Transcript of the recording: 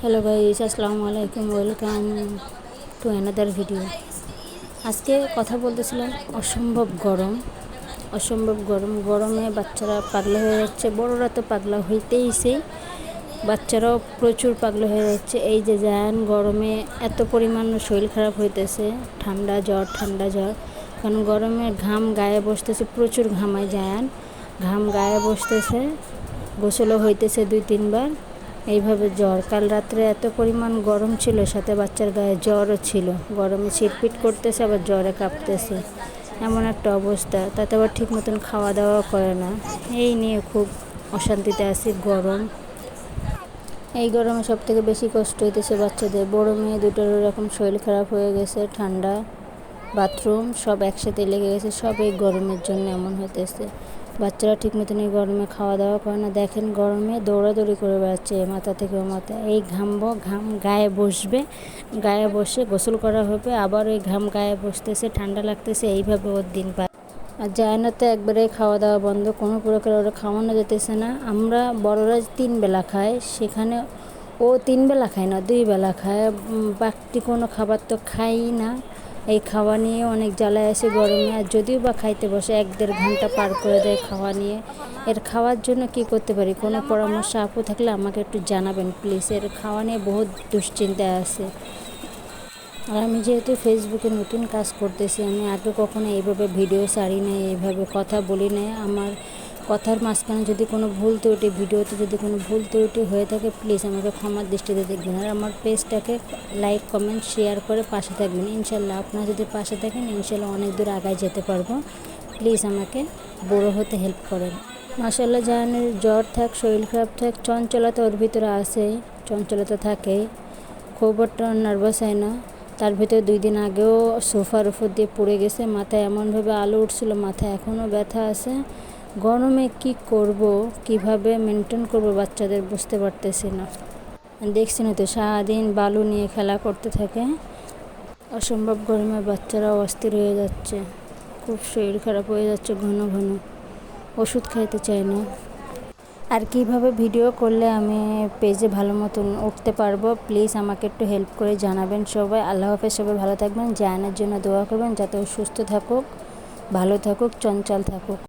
Hello guys আসসালামু আলাইকুম welcome to another video আজকে কথা বলতেছিলাম অসম্ভব গরম অসম্ভব গরম। গরমে বাচ্চারা পাগলা হয়ে যাচ্ছে, বড়রা তো পাগলা হইতেইছে বাচ্চারাও প্রচুর পাগলা হয়ে যাচ্ছে। এই যে যান গরমে এত পরিমাণ শরীর খারাপ হইতেছে, ঠান্ডা জ্বর ঠান্ডা জ্বর। কারণ গরমে ঘাম গায়ে বসতেছে, প্রচুর ঘামায় যায়ান ঘাম গায়ে বসতেছে, গোসলও হইতেছে দুই, তিনবার। এইভাবে জ্বর। কাল রাত্রে এত পরিমাণ গরম ছিল, সাথে বাচ্চার গায়ে জ্বরও ছিল। গরমে ছিটপিট করতেছে, আবার জ্বরে কাঁপতেছে। এমন একটা অবস্থা, তাতে আবার ঠিক মতন খাওয়া দাওয়া করে না। এই নিয়ে খুব অশান্তিতে আছি গরম। এই গরমে সব থেকে বেশি কষ্ট হইতেছে বাচ্চাদের। বড় মেয়ে দুটোর এরকম শরীর খারাপ হয়ে গেছে, ঠান্ডা, বাথরুম সব একসাথে লেগে গেছে, সব এই গরমের জন্য এমন হইতেছে। বাচ্চারা ঠিক মতন এই গরমে খাওয়া দাওয়া করে না। দেখেন গরমে দৌড়াদৌড়ি করে বেড়াচ্ছে এ মাথা থেকে ও মাথা। এই ঘামবো ঘাম গায়ে বসবে, গায়ে বসে গোসল করা হবে, আবার ওই ঘাম গায়ে বসতেছে, ঠান্ডা লাগতেছে, এইভাবে ওর দিন পায় আর যায় না তো একবারে খাওয়া দাওয়া বন্ধ, কোনো প্রকার ওরা খাওয়ানো যেতেছে না। আমরা বড়রা তিন বেলা খাই, সেখানে ও তিন বেলা খায় না, দুই বেলা খায়। বাকি কোনো খাবার তো খাই না। এই খাওয়া নিয়ে অনেক জ্বালায় আসে গরমে, আর যদিও বা খাইতে বসে, এক দেড় ঘণ্টা পার করে দেয় খাওয়া নিয়ে। এর খাওয়ার জন্য কি করতে পারি? কোনো পরামর্শ আপু থাকলে আমাকে একটু জানাবেন প্লিজ এর খাওয়া নিয়ে বহুত দুশ্চিন্তায় আছে। আর আমি যেহেতু ফেসবুকে নতুন কাজ করতেছি, আমি আগে কখনো এইভাবে ভিডিও ছাড়ি নাই, এইভাবে কথা বলি নাই। আমার কথার মাঝখানে যদি কোনো ভুল ত্রুটি, ভিডিওতে যদি কোনো ভুল ত্রুটি হয়ে থাকে প্লিজ আমাকে ক্ষমার দৃষ্টিতে দেখবেন। আর আমার পেজটাকে লাইক কমেন্ট শেয়ার করে পাশে থাকবেন। ইনশাল্লাহ আপনারা যদি পাশে থাকেন, ইনশাল্লাহ অনেক দূর আগায় যেতে পারব। প্লিজ আমাকে বড়ো হতে হেল্প করেন। মাসাল্লাহ জাহানের জ্বর থাক, শরীর খারাপ থাক, চঞ্চলতা ওর ভিতরে আসে চঞ্চলতা থাকে খুব একটা নার্ভাস হয় না। তার ভিতরে দুই দিন আগেও সোফার উপর দিয়ে পড়ে গেছে, মাথায় এমনভাবে আলো উঠছিল, মাথায় এখনও ব্যথা আছে। গরমে কি করব, কীভাবে মেনটেন করব বাচ্চাদের বুঝতে পারতেছি না। দেখছি না তো, সারাদিন বালু নিয়ে খেলা করতে থাকে। অসম্ভব গরমে বাচ্চারা অস্থির হয়ে যাচ্ছে। খুব শরীর খারাপ হয়ে যাচ্ছে ঘন ঘন। ওষুধ খাইতে চায় না। আর কীভাবে ভিডিও করলে আমি পেজে ভালো মতন উঠতে পারব প্লিজ আমাকে একটু হেল্প করে জানাবেন সবাই। আল্লাহ হাফেজ, সবাই ভালো থাকবেন জানার জন্য দোয়া করবেন, যাতে সুস্থ থাকুক, ভালো থাকুক, চঞ্চল থাকুক।